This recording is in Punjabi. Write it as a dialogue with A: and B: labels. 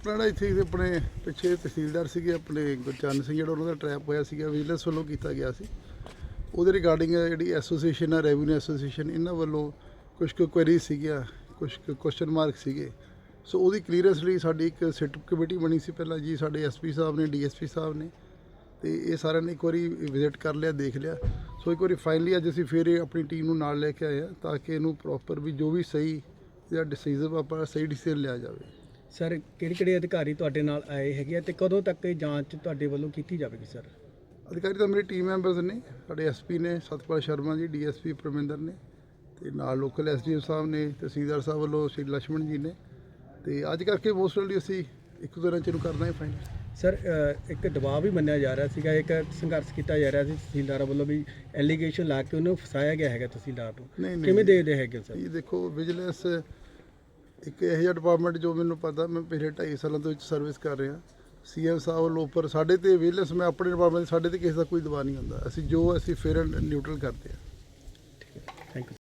A: ਆਪਣਾ ਇੱਥੇ ਆਪਣੇ ਪਿੱਛੇ ਤਹਿਸੀਲਦਾਰ ਸੀਗੇ, ਆਪਣੇ ਗੁਰਚਰਨ ਸਿੰਘ ਜਿਹੜਾ ਉਹਨਾਂ ਦਾ ਟਰੈਪ ਹੋਇਆ ਸੀਗਾ ਵਿਜੀਲੈਂਸ ਵੱਲੋਂ ਕੀਤਾ ਗਿਆ ਸੀ। ਉਹਦੇ ਰਿਗਾਰਡਿੰਗ ਜਿਹੜੀ ਐਸੋਸੀਏਸ਼ਨ ਆ ਰੈਵਨਿਊ ਐਸੋਸੀਏਸ਼ਨ ਇਹਨਾਂ ਵੱਲੋਂ ਕੁਝ ਕੁ ਕੁਐਰੀ ਸੀਗੀਆਂ ਕੁਝ ਕੁ ਕੁਐਸਚਨ ਮਾਰਕ ਸੀਗੇ। ਸੋ ਉਹਦੀ ਕਲੀਅਰੈਂਸ ਲਈ ਸਾਡੀ ਇੱਕ ਸਿਟ ਕਮੇਟੀ ਬਣੀ ਸੀ ਪਹਿਲਾਂ ਜੀ, ਸਾਡੇ ਐਸਪੀ ਸਾਹਿਬ ਨੇ ਡੀਐਸਪੀ ਸਾਹਿਬ ਨੇ। ਤੇ ਇਹ ਸਾਰਿਆਂ ਨੇ ਇੱਕ ਵਾਰੀ ਵਿਜ਼ਿਟ ਕਰ ਲਿਆ, ਦੇਖ ਲਿਆ। ਸੋ ਇੱਕ ਵਾਰੀ ਫਾਈਨਲੀ ਅੱਜ ਅਸੀਂ ਫਿਰ ਆਪਣੀ ਟੀਮ ਨੂੰ ਨਾਲ ਲੈ ਕੇ ਆਏ ਆ ਤਾਂ ਕਿ ਇਹਨੂੰ ਪ੍ਰੋਪਰ ਵੀ ਜੋ ਵੀ ਸਹੀ ਜਿਹੜਾ ਡਿਸੀਜਨ ਆਪਾਂ ਸਹੀ ਡਿਸੀਜਨ ਲਿਆ ਜਾਵੇ।
B: ਸਰ ਕਿਹੜੇ ਕਿਹੜੇ ਅਧਿਕਾਰੀ ਤੁਹਾਡੇ ਨਾਲ ਆਏ ਹੈਗੇ ਆ ਤੇ ਕਦੋਂ ਤੱਕ ਇਹ ਜਾਂਚ ਤੁਹਾਡੇ ਵੱਲੋਂ ਕੀਤੀ ਜਾਵੇਗੀ ਸਰ?
A: ਅਧਿਕਾਰੀ ਤਾਂ ਮੇਰੀ ਟੀਮ ਮੈਂਬਰਸ ਨੇ ਸਾਡੇ ਐਸਪੀ ਨੇ ਸਤਪਾਲ ਸ਼ਰਮਾ ਜੀ ਡੀਐਸਪੀ ਪਰਮਿੰਦਰ ਨੇ ਤੇ ਨਾਲ ਲੋਕਲ ਐਸਡੀਓ ਸਾਹਿਬ ਨੇ ਤਹਿਸੀਲਦਾਰ ਸਾਹਿਬ ਵੱਲੋਂ ਸ਼੍ਰੀ ਲక్ష్మణ ਜੀ ਨੇ ਤੇ ਅੱਜ ਕਰਕੇ ਮੋਸਟ ਅਸੀਂ ਇੱਕ ਦੋ ਦਿਨਾਂ ਚ ਨੂੰ ਕਰਨਾ ਹੈ ਫਾਈਨ
B: ਸਰ ਇੱਕ ਦਬਾਅ ਵੀ ਮੰਨਿਆ ਜਾ ਰਿਹਾ ਸੀਗਾ ਇੱਕ ਸੰਘਰਸ਼ ਕੀਤਾ ਜਾ ਰਿਹਾ ਸੀ ਤਹਿਸੀਲਦਾਰਾਂ ਵੱਲੋਂ ਵੀ ਐਲੀਗੇਸ਼ਨ ਲਾ ਕੇ ਉਹਨੂੰ ਫਸਾਇਆ ਗਿਆ ਹੈਗਾ ਤਹਿਸੀਲਦਾਰ ਨੂੰ। ਕਿਵੇਂ ਦੇਖਦੇ ਹੈਗੇ ਸਰ?
A: ਇਹ ਦੇਖੋ ਵਿਜੀਲੈਂਸ ਇੱਕ ਇਹੋ ਜਿਹਾ ਡਿਪਾਰਟਮੈਂਟ ਜੋ ਮੈਨੂੰ ਪਤਾ, ਮੈਂ ਪਿਛਲੇ 2.5 ਸਾਲਾਂ ਤੋਂ ਵਿੱਚ ਸਰਵਿਸ ਕਰ ਰਿਹਾ। ਸੀਐਮ ਸਾਹਿਬ ਵੱਲੋਂ ਉੱਪਰ, ਸਾਡੇ ਤੇ ਵਿਜੀਲੈਂਸ ਮੈਂ ਆਪਣੇ ਡਿਪਾਰਟਮੈਂਟ ਸਾਡੇ ਤੇ ਕਿਸੇ ਦਾ ਕੋਈ ਦਬਾਅ ਨਹੀਂ ਹੁੰਦਾ। ਅਸੀਂ ਜੋ ਅਸੀਂ ਫੇਅਰ ਐਂਡ ਨਿਊਟਰਲ ਕਰਦੇ ਹਾਂ।
B: Thank you